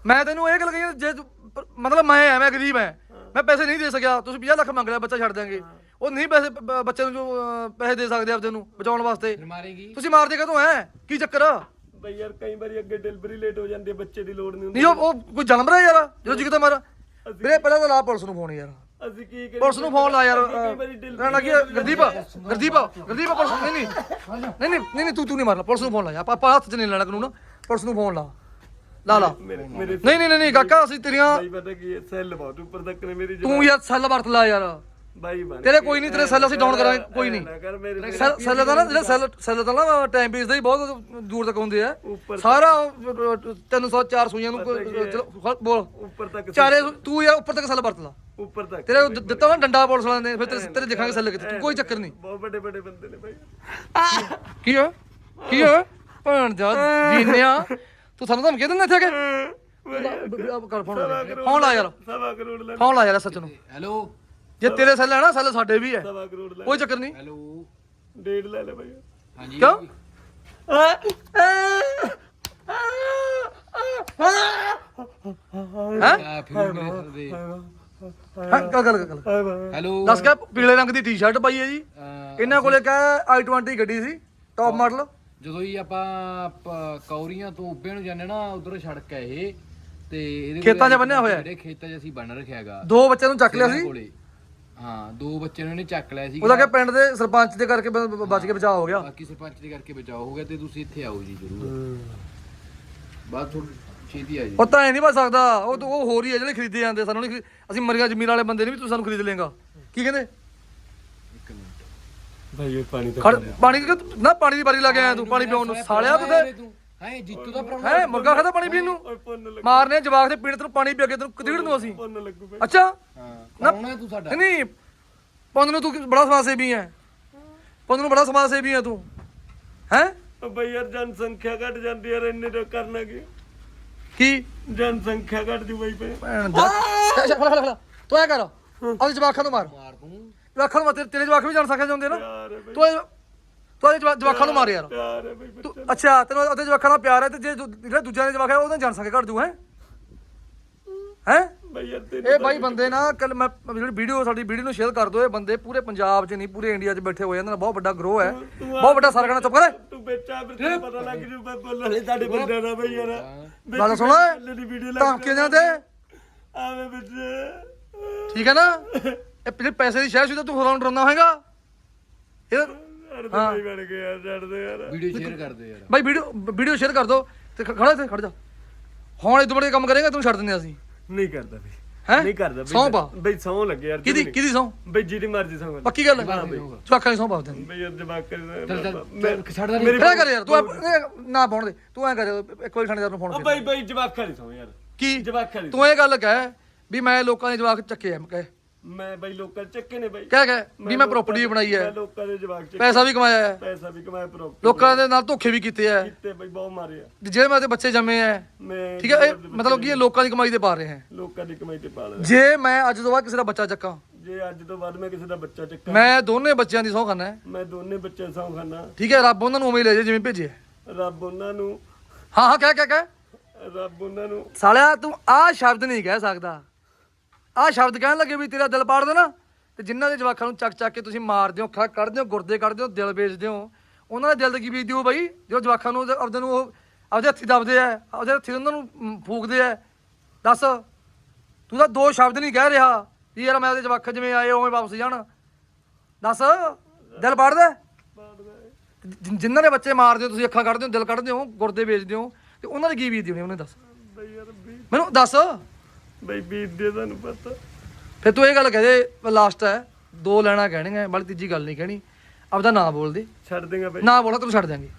ਮੈਂ ਤੈਨੂੰ ਇਹ ਗੱਲ ਕਹੀ ਆ, ਜੇ ਤੂੰ- ਮਤਲਬ ਮੈਂ ਐ ਮੈਂ ਗਰੀਬ ਐ। ਮੈਂ ਪੈਸੇ ਨਹੀਂ ਦੇ ਸਕਿਆ ਤੁਸੀਂ 50 ਲੱਖ ਮੰਗ ਲਿਆ ਬੱਚਾ ਛੱਡ ਦਾਂਗੇ ਉਹ ਨਹੀਂ ਪੈਸੇ ਬ- ਬੱਚੇ ਨੂੰ ਜੋ ਅਹ, ਪੈਸੇ ਦੇ ਸਕਦੇ ਆਪਦੇ ਨੂੰ ਬਚਾਉਣ ਵਾਸਤੇ। ਮਾਰੇਗੀ। ਤੁਸੀਂ ਮਾਰ ਦੇਗਾ ਤੂੰ ਐ ਕੀ ਚੱਕਰ ਆ? ਬਈ ਯਾਰ ਕਈ ਵਾਰੀ ਅੱਗੇ ਡਿਲੀਵਰੀ ਲੇਟ ਹੋ ਜਾਂਦੀ ਹੈ ਬੱਚੇ ਦੀ ਲੋੜ ਨਹੀਂ ਹੁੰਦੀ। ਨਹੀਂ ਉਹ ਉਹ ਕੋਈ ਜਾਨਵਰ ਹੈ ਯਾਰ ਜਦੋਂ ਜਿਗਦਾ ਮਾਰ। ਵੀਰੇ ਪਹਿਲਾਂ ਤਾਂ ਲਾ ਪੁਲਿਸ ਨੂੰ ਫੋਨ ਯਾਰ। ਅਸੀਂ ਕੀ ਕਰੀਏ? ਪੁਲਿਸ ਨੂੰ ਫੋਨ ਲਾ ਯਾਰ delivery ਰਹਿਣਾ ਕੀ? ਗੁਰਦੀਪ ਗੁਰਦੀਪ ਗੁਰਦੀਪ ਪੁਲਿਸ ਨਹੀਂ ਨਹੀਂ ਨਹੀਂ ਨਹੀਂ ਨਹੀਂ ਤੂੰ ਤੂੰ ਨਹੀਂ ਮਾਰਨਾ ਪੁਲਿਸ ਨੂੰ ਫੋਨ ਲਾ ਯਾਰ। ਆਪਾਂ ਹੱਥ 'ਚ ਨਹੀਂ ਲੈਣਾ ਕਾਨੂੰਨ। ਪੁਲਿਸ ਨੂੰ ਫੋਨ ਲਾ। ਲਾ ਲਾ। ਨਹੀਂ ਨਹੀਂ ਨਹੀਂ, ਕਾਕਾ ਅਸੀਂ ਤੇਰੀਆਂ ਬਾਈ ਪਤਾ ਕੀ ਹੈ ਸੈੱਲ ਬਹੁਤ ਉੱਪਰ ਤੱਕ ਨੇ ਮੇਰੀ ਤੂੰ ਯਾਰ ਸੈੱਲ ਵਰਤ ਲਾ ਯਾਰ। ਬਾਈ ਬਣ ਤੇਰੇ ਕੋਈ ਨਹੀਂ ਤੇਰੇ ਸੈੱਲ ਅਸੀਂ ਡਾਊਨ ਕਰਾਂਗੇ ਕੋਈ ਨਹੀਂ। ਨਾ ਸੈੱਲ ਦਾ ਨਾ ਜਿਹੜਾ ਸੈੱਲ ਸੈੱਲ ਦਾ ਨਾ ਟਾਈਮ ਪੀਸ ਦਾ ਹੀ ਬਹੁਤ ਦੂਰ ਤੱਕ ਹੁੰਦੇ ਆ। ਸਾਰਾ 300 4 ਸੂਈਆਂ ਨੂੰ ਚਲੋ ਬੋਲ। ਉੱਪਰ ਤੱਕ ਚਾਰੇ ਤੂੰ ਯਾਰ ਉੱਪਰ ਤੱਕ ਸੈੱਲ ਵਰਤ ਲਾ। ਉੱਪਰ ਤੱਕ ਤੇਰੇ ਉਹ ਦ- ਦਿੱਤਾ ਨਾ ਡੰਡਾ ਪੁਲਿਸ ਵਾਲਿਆਂ ਨੇ ਫਿਰ ਤੇਰੇ ਤੇਰੇ ਦੇਖਾਂਗੇ ਸੈੱਲ ਕਿਤੇ ਤੂੰ ਕੋਈ ਚੱਕਰ ਨਹੀਂ। ਬਹੁਤ ਵੱਡੇ ਵੱਡੇ ਬੰਦੇ ਨੇ ਬਾਈ। ਕੀ ਹੈ ਕੀ ਹੈ ਭੈਣ ਦਾ ਜੀਨਿਆ ਤੂੰ ਸਾਨੂੰ ਧਮਕੀ ਦਿੰਦਾ ਇੱਥੇ ਕਿ? ਕਰ ਫੋਨ ਲਾ। ਫੋਨ ਲਾ ਯਾਰ। ਸਵਾ ਕਰੋੜ ਲੈ। ਫੋਨ ਲਾ ਯਾਰ ਸੱਚ ਨੂੰ। ਹੈਲੋ। ਜੇ ਤੇਰੇ ਸੈੱਲ ਹੈ ਨਾ ਸੈੱਲ ਸਾਡੇ ਵੀ ਹੈ। ਸਵਾ ਕਰੋੜ ਲੈ। ਕੋਈ ਚੱਕਰ ਨਹੀਂ। ਹੈਲੋ। ਡੇਢ ਲੈ ਲੈ ਭਾਈ ਹਾਂਜੀ। ਕਿਉਂ? ਹੈ। ਆ ਫਿਰ ਮੇਰੇ ਦੇ ਗੱਲ ਗੱਲ ਗੱਲ। ਹੈਲੋ। ਦੱਸ ਕੇ ਪੀਲੇ ਰੰਗ ਦੀ ਟੀ-ਸ਼ਰਟ ਪਾਈ ਹੈ ਜੀ। ਇਹਨਾਂ ਕੋਲੇ ਕਹ i20 ਗੱਡੀ ਸੀ ਟੌਪ ਮਾਡਲ ਜਦੋਂ ਹੀ ਆਪਾਂ ਪ- ਕੌਰੀਆਂ ਤੋਂ ਉੱਬੇ ਨੂੰ ਜਾਂਦੇ ਨਾ ਉਧਰ ਸੜਕ ਹੈ ਇਹ। ਤੇ ਇਹਦੇ ਖੇਤਾਂ 'ਚ ਬੰਨਿਆ ਹੋਇਆ ਹੈ। ਖੇਤਾਂ 'ਚ ਅਸੀਂ ਬੰਨ ਰੱਖਿਆਗਾ ਦੋ ਬੱਚਿਆਂ ਨੂੰ ਚੱਕ ਲਿਆ ਸੀ? ਕੋਲੇ। ਹਾਂ ਦੋ ਬੱਚੇ ਨੂੰ ਇਹਨੇ ਚੱਕ ਲਿਆ ਸੀ ਉਹਦਾ ਕਿ ਪਿੰਡ ਦੇ ਸਰਪੰਚ ਦੇ ਕਰਕੇ ਬ- ਬ- ਬਚ ਕੇ ਬਚਾਅ ਹੋ ਗਿਆ? ਬਾਕੀ ਸਰਪੰਚ ਦੇ ਕਰਕੇ ਬਚਾਓ ਹੋ ਗਿਆ ਤੇ ਤੁਸੀਂ ਇੱਥੇ ਆਓ ਜੀ ਜਰੂਰ। ਬਾਅਦ ਥੋੜੀ ਛੇਤੀ ਆ ਜੀ। ਉਹ ਤਾਂ ਐ ਨਹੀਂ ਬਚ ਸਕਦਾ। ਉਹ ਤਾਂ ਉਹ ਹੋ ਰਹੀ ਹੈ ਜਿਹੜੇ ਖਰੀਦੇ ਜਾਂਦੇ ਸਾਨੂੰ ਨਹੀਂ ਖਰੀ- ਅਸੀਂ ਮਰੀਆਂ ਜ਼ਮੀਨ ਵਾਲੇ ਬੰਦੇ ਨਹੀਂ ਵੀ ਤੂੰ ਸਾਨੂੰ ਖਰੀਦ ਲੇਗਾ ਕੀ ਕਹਿੰਦੇ? ਇੱਕ ਮਿੰਟ। ਭਾਈ ਇਹ ਪਾਣੀ ਤਾਂ ਖੜ ਪਾਣੀ ਕਿ ਨਾ ਪਾਣੀ ਦੀ ਬਾਰੀ ਲਾ ਕੇ ਆਇਆ ਤੂੰ ਪਾਣੀ ਪੀਉਣ ਨੂੰ। ਸਾਲਿਆ ਤੂੰ ਤੇ। ਤੂੰ। ਹੈ ਜੀਤੂ ਦਾ ਭਰਾ ਹੈ ਮੁਰਗਾ ਖਾਦਾ ਪਾਣੀ ਪੀਣ ਨੂੰ? ਓਏ ਪੁੰਨ ਲੱਗ। ਮਾਰਨੇ ਜਵਾਕ ਦੇ ਪੀਣ ਤੈਨੂੰ ਪਾਣੀ ਪੀ ਕੇ ਤੈਨੂੰ ਕਦੀੜ ਨੂੰ ਅਸੀਂ? ਪੁੰਨ ਲੱਗੂ ਭਾਈ। ਅੱਛਾ। ਹਾਂ ਕੌਣਾ ਤੂੰ ਸਾਡਾ। ਨਹੀਂ ਪੰਦ ਨੂੰ ਤੂੰ ਬੜਾ ਸਮਾਜ ਸੇਵੀ ਹੈ ਪੰਦ ਨੂੰ ਬੜਾ ਸਮਾਜ ਸੇਵੀ ਹੈ ਤੂੰ। ਹੈ? ਓ ਭਾਈ ਯਾਰ ਜਨਸੰਖਿਆ ਘਟ ਜਾਂਦੀ ਯਾਰ ਇੰਨੇ ਦਾ ਕਰਨਾ ਕੀ? ਕੀ? ਜਨਸੰਖਿਆ ਘਟ ਜੂ ਬਾਈ ਪਏ ਭੈਣ ਦਾ ਅੱਛਾ, ਖੜਾ ਖੜਾ ਤੂੰ ਐ ਕਰ। ਆਪਦੇ ਜਵਾਕਾਂ ਨੂੰ ਮਾਰ। ਮਾਰ ਤੂੰ ਜਵਾਕਾਂ ਨੂੰ ਮਾਰ, ਤੇਰੇ ਤੇਰੇ ਜਵਾਕ ਵੀ ਜਾਣ ਸਕਦੇ ਜਾਂਦੇ ਨਾ। ਤੂੰ ਤੂੰ ਇਹ ਜਵਾਕਾਂ ਨੂੰ ਮਾਰ ਯਾਰ। ਪਿਆਰ ਹੈ ਭਾਈ ਤੂੰ ਬੱਚਾ ਅੱਛਾ ਤੈਨੂੰ ਉਹਦੇ ਜਵਾਕਾਂ ਨਾਲ ਪਿਆਰ ਹੈ ਤੇ ਜੇ ਦੂ- ਜਿਹੜੇ ਦੂਜਿਆਂ ਦੇ ਜਵਾਕ ਹੈ ਉਹਦੇ ਜਾਣ ਸਕੇ ਘੜ ਜੂ ਹੈ? ਹੈ? ਭਾਈ ਯਾਰ ਤੇ ਇਹ ਬਾਈ ਬੰਦੇ ਨਾ ਕੱਲ ਮੈਂ ਜਿਹੜੀ ਵੀਡੀਓ ਸਾਡੀ ਵੀਡੀਓ ਨੂੰ ਸ਼ੇਅਰ ਕਰ ਦਿਓ ਇਹ ਬੰਦੇ ਪੂਰੇ ਪੰਜਾਬ 'ਚ ਨਹੀਂ ਪੂਰੇ ਇੰਡੀਆ 'ਚ ਬੈਠੇ ਹੋਏ ਇਹਨਾਂ ਦਾ ਬਹੁਤ ਵੱਡਾ ਗਰੋਹ ਹੈ। ਬਹੁਤ ਵੱਡਾ ਸਰਗਣਾ ਚੁੱਪ ਕਰ। ਤੂੰ ਬੱਚਾ ਫਿਰ ਤੈਨੂੰ ਪਤਾ ਲੱਗ ਜੂ ਮੈਂ ਬੋਲਣੇ ਸਾਡੇ ਬੰਦਿਆਂ ਦਾ ਭਾਈ ਯਾਰ। ਗੱਲ ਸੁਣ ਦੀ ਵੀਡੀਓ ਲੱਗ ਧਮਕੀਆਂ ਨਾ ਦੇ। ਆਵੇ ਬੱਚੇ ਠੀਕ ਹੈ ਨਾ? ਇਹ ਜਿਹੜੇ ਪੈਸੇ ਦੀ ਸ਼ਹਿਰ ਸੀ ਤਾਂ ਤੂੰ ਹੋਰਾਂ ਡਰਾਉਂਦਾ ਹੋਏਗਾ। ਇਹ ਯਾਰ ਤੇ ਭਾਈ ਬਣ ਗਿਆ ਯਾਰ ਛੱਡ ਦੇ ਯਾਰ। ਵੀਡੀਓ ਸ਼ੇਅਰ ਕਰ ਦਿਓ ਯਾਰ। ਬਾਈ ਵੀਡੀਓ ਵੀਡੀਓ ਸ਼ੇਅਰ ਕਰ ਦਿਓ ਤੇ ਖ- ਖੜਾ ਇੱਥੇ ਖੜ ਜਾ। ਹੁਣ ਇਦੋਂ ਬੜੇ ਕੰਮ ਕਰੇਗਾ ਤੈਨੂੰ ਛੱਡ ਦਿੰਦੇ ਅਸੀਂ। ਨਹੀਂ ਕਰਦਾ ਬਈ। ਹੈਂ? ਨਹੀਂ ਕਰਦਾ ਬਈ। ਸਹੁੰ ਪਾ। ਬਈ ਸੌ ਲੱਗੇ ਯਾਰ ਕਿਹਦੀ ਕਿਹਦੀ ਸੌ? ਬਈ ਜਿਹਦੀ ਮਰਜ਼ੀ ਸੌ ਪੱਕੀ ਗੱਲ ਹਾਂ? ਬਈ। ਜਵਾਕਾਂ ਦੀ ਸੌ ਪਾ ਦਿੰਦੇ ਬਈ ਯਾਰ ਜਵਾਕ ਕਰ ਚੱਲ ਚੱਲ ਮੈਂ- ਚੱਲ ਛੱਡ ਦਾ। ਮੇਰੀ ਫਿਰ ਕਰ ਯਾਰ ਤੂੰ ਨਾ ਪਾਉਣ ਦੇ। ਤੂੰ ਐ ਕਰ ਇੱਕ ਵਾਰੀ ਥਾਣੇਦਾਰ ਨੂੰ ਫੋਨ ਕਰ ਬਈ ਬਈ ਜਵਾਕ ਖੜੀ ਸੌ ਯਾਰ। ਕੀ? ਜਵਾਕ ਖੜੀ ਤੂੰ ਇਹ ਗੱਲ ਕਹਿ ਵੀ ਮੈਂ ਲੋਕਾਂ ਦੇ ਜਵਾਕ ਚੱਕੇ ਆ ਕਹਿ। ਮੈਂ ਬਈ ਲੋਕਾਂ ਦੇ ਚੱਕੇ ਨੇ ਬਈ। ਕਹਿ ਕਹਿ ਵੀ ਮੈਂ ਪ੍ਰਾਪਰਟੀ ਬਣਾਈ ਮੈਂ ਹੈ ਲੋਕਾਂ ਦੇ ਜਵਾਕ ਚੱਕੇ। ਪੈਸਾ ਵੀ ਕਮਾਇਆ ਹੈ। ਪੈਸਾ ਵੀ ਕਮਾਇਆ ਪ੍ਰੋਪਰ ਲੋਕਾਂ ਦੇ ਨਾਲ ਧੋਖੇ ਵੀ ਕੀਤੇ ਆ। ਕਿਤੇ ਬਈ ਬਹੁਤ ਮਾਰੇ ਆ। ਜਿਹੜੇ ਮੈਂ ਤੇ ਬੱਚੇ ਜੰਮੇ ਆ ਮੈਂ ਠੀਕ ਹੈ ਇਹ ਮਤਲਬ ਕਿ ਇਹ ਲੋਕਾਂ ਦੀ ਕਮਾਈ ਤੇ ਪਾ ਰਹੇ ਹੈ। ਲੋਕਾਂ ਦੀ ਕਮਾਈ ਤੇ ਪਾਲ ਰਿਹਾ ਜੇ ਮੈਂ ਅੱਜ ਤੋਂ ਬਾਅਦ ਕਿਸੇ ਦਾ ਬੱਚਾ ਚੱਕਾਂ। ਜੇ ਅੱਜ ਤੋਂ ਬਾਅਦ ਮੈਂ ਕਿਸੇ ਦਾ ਬੱਚਾ ਚੱਕਾਂ। ਮੈਂ ਦੋਨੇ ਬੱਚਿਆਂ ਦੀ ਸਹੁੰ ਖਾਨਾ ਹੈ। ਮੈਂ ਦੋਨੇ ਬੱਚੇ ਸੌ ਖਾਨਾ ਠੀਕ ਹੈ ਰੱਬ ਉਹਨਾਂ ਨੂੰ ਉਵੇਂ ਹੀ ਲੈ ਜਾਏ ਜਿਵੇਂ ਭੇਜਿਆ ਰੱਬ ਉਹਨਾਂ ਨੂੰ ਹਾਂ ਹਾਂ ਕਹਿ ਕਹਿ ਕਹਿ। ਰੱਬ ਉਹਨਾਂ ਨੂੰ ਸਾਲਿਆ ਤੂੰ ਆਹ ਸ਼ਬਦ ਨਹੀਂ ਕਹਿ ਸਕਦਾ। ਆਹ ਸ਼ਬਦ ਕਹਿਣ ਲੱਗੇ ਵੀ ਤੇਰਾ ਦਿਲ ਪਾੜ ਦੇਣਾ ਤੇ ਜਿਨ੍ਹਾਂ ਦੇ ਜਵਾਕਾਂ ਨੂੰ ਚੱਕ ਚੱਕ ਕੇ ਤੁਸੀਂ ਮਾਰਦੇ ਹੋ ਖਾ ਕੱਢਦੇ ਹੋ ਗੁਰਦੇ ਕੱਢਦੇ ਹੋ ਦਿਲ ਵੇਚਦੇ ਹੋ ਉਹਨਾਂ ਦੇ ਦਿਲ ਤੇ ਕੀ ਬੀਜਦੀ ਹੋ ਬਾਈ? ਜੋ ਜਵਾਕਾਂ ਨੂੰ ਆਪਦੇ ਨੂੰ ਉਹ ਆਪਦੇ ਹੱਥੀ ਦਬਦੇ ਆ ਆਪਦੇ ਹੱਥੀ ਉਹਨਾਂ ਨੂੰ ਫੂਕਦੇ ਆ। ਦੱਸ ਤੂੰ ਤਾਂ ਦੋ ਸ਼ਬਦ ਨਹੀਂ ਕਹਿ ਰਿਹਾ ਵੀ ਯਾਰ ਮੈਂ ਉਹਦੇ ਜਵਾਕ ਜਿਵੇਂ ਆਏ ਉਵੇਂ ਵਾਪਸ ਜਾਣ। ਦੱਸ ਦਿਲ ਪਾੜਦਾ ਜਿਨ੍ਹਾਂ ਦੇ ਬੱਚੇ ਮਾਰਦੇ ਹੋ ਤੁਸੀਂ ਅੱਖਾਂ ਕੱਢਦੇ ਹੋ ਦਿਲ ਕੱਢਦੇ ਹੋ ਗੁਰਦੇ ਵੇਚਦੇ ਹੋ ਤੇ ਉਹਨਾਂ ਦੀ ਕੀ ਬੀਜਦੀ ਹੋਣੀ ਉਹਨੇ ਦੱਸ। ਮੈਨੂੰ ਦੱਸ। ਬਈ ਬੀਤ ਦੇ ਤੁਹਾਨੂੰ ਪਤਾ। ਫਿਰ ਤੂੰ ਇਹ ਗੱਲ ਕਹਦੇ ਲਾਸਟ ਹੈ ਦੋ ਲੈਣਾ ਕਹਿਣੀਆਂ ਬੜੀ ਤੀਜੀ ਗੱਲ ਨਹੀਂ ਕਹਿਣੀ। ਆਪਦਾ ਨਾਂ ਬੋਲ ਦੇ। ਛੱਡ ਦੇਗਾ ਬਈ। ਨਾ ਬੋਲਾ ਤੈਨੂੰ ਛੱਡ ਦਿਆਂਗੇ।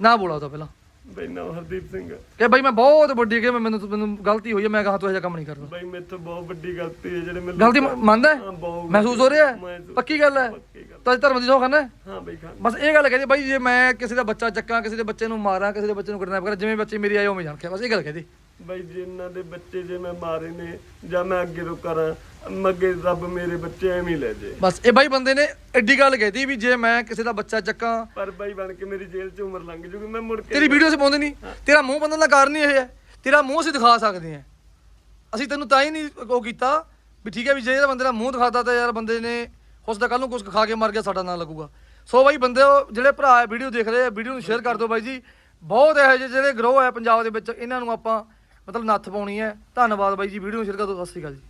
ਨਾ ਬੋਲਾ ਤਾਂ ਪਹਿਲਾਂ। ਬਈ ਨਾ ਹਰਦੀਪ ਸਿੰਘ ਕਿ ਬਾਈ ਮੈਂ ਬਹੁਤ ਵੱਡੀ ਕਿ ਮੈਨੂੰ ਮੈਨੂੰ ਗਲਤੀ ਹੋਈ ਹੈ ਮੈਂ ਕਹਾ ਤੂੰ ਇਹ ਜਿਹਾ ਕੰਮ ਨਹੀਂ ਕਰਦਾ ਬਈ ਮੇਰੇ ਤੋਂ ਬਹੁਤ ਵੱਡੀ ਗਲਤੀ ਹੈ ਜਿਹੜੇ ਮੈਂ ਗਲਤੀ ਮੰਨਦਾ ਹੈ? ਮਹਿਸੂਸ ਹੋ ਰਿਹਾ ਹੈ? ਪੱਕੀ ਗੱਲ ਹੈ? ਪੱਕੀ ਗੱਲ। ਤਾਂ ਧਰਮ ਦੀ ਸੌ ਖਾਨਾ ਹੈ? ਹਾਂ ਬਈ ਖਾਨ। ਬਸ ਇਹ ਗੱਲ ਕਹਦੇ ਬਾਈ ਜੇ ਮੈਂ ਕਿਸੇ ਦਾ ਬੱਚਾ ਚੱਕਾਂ ਕਿਸੇ ਦੇ ਬੱਚੇ ਨੂੰ ਮਾਰਾਂ ਕਿਸੇ ਦੇ ਬੱਚੇ ਨੂੰ ਕਿਡਨੈਪ ਕਰਾਂ ਜਿਵੇਂ ਬੱਚੇ ਮੇਰੇ ਆਏ ਉਵੇਂ ਜਾਣ। ਕੇ ਬਸ ਇਹ ਗੱਲ ਕਹਦੇ ਬਈ ਜਿਨ੍ਹਾਂ ਦੇ ਬੱਚੇ ਜੇ ਮੈਂ ਮਾਰੇ ਨੇ ਜਾਂ ਮੈਂ ਅੱਗੇ ਤੋਂ ਕਰਾਂ ਅੱਗੇ ਰੱਬ ਮੇਰੇ ਬੱਚੇ ਐਵੇਂ ਹੀ ਲੈ ਜੇ। ਬਸ ਇਹ ਬਾਈ ਬੰਦੇ ਨੇ ਐਡੀ ਗੱਲ ਕਹਦੀ ਵੀ ਜੇ ਮੈਂ ਕਿਸੇ ਦਾ ਬੱਚਾ ਚੱਕਾਂ ਪਰ ਬਈ ਬਣ ਕੇ ਮੇਰੀ ਜੇਲ੍ਹ 'ਚ ਉਮਰ ਲੰਘ ਜੂਗੀ ਮੈਂ ਮੁੜ ਕੇ ਤੇਰੀ ਵੀਡੀਓ 'ਚ ਪਾਉਂਦੇ ਨਹੀਂ। ਤੇਰਾ ਮੂੰਹ ਬੰਦਨ ਦਾ ਕਾਰਨ ਹੀ ਇਹ ਹੈ। ਤੇਰਾ ਮੂੰਹ ਅਸੀਂ ਦਿਖਾ ਸਕਦੇ ਹਾਂ। ਅਸੀਂ ਤੈਨੂੰ ਤਾਂ ਹੀ ਨਹੀਂ ਉਹ ਕੀਤਾ ਵੀ ਠੀਕ ਹੈ ਵੀ ਜੇ ਇਹਦਾ ਬੰਦੇ ਦਾ ਮੂੰਹ ਦਿਖਾਤਾ ਤਾਂ ਯਾਰ ਬੰਦੇ ਨੇ ਉਸ ਦਾ ਕੱਲ ਨੂੰ ਕੁਝ ਖਾ ਕੇ ਮਰ ਗਿਆ ਸਾਡਾ ਨਾਂ ਲੱਗੂਗਾ। ਸੋ ਬਾਈ ਬੰਦੇ ਜਿਹੜੇ ਭਰਾ ਵੀਡੀਓ ਦੇਖ ਰਹੇ ਆ ਵੀਡੀਓ ਨੂੰ ਸ਼ੇਅਰ ਕਰ ਦਿਓ ਬਾਈ ਜੀ। ਬਹੁਤ ਇਹੋ ਜਿਹੇ ਜਿਹੜੇ ਗਰੋਹ ਹੈ ਪੰਜਾਬ ਦੇ ਵਿੱਚ ਇਹਨਾਂ ਨੂੰ ਆਪਾਂ ਮਤਲਬ ਨੱਥ ਪਾਉਣੀ ਹੈ। ਧੰਨਵਾਦ ਬਾਈ ਜੀ, ਵੀਡੀਓ ਨੂੰ ਸ਼ੇਅਰ ਕਰ ਦਿਓ, ਸਤਿ ਸ਼੍ਰੀ ਅਕਾਲ ਜੀ।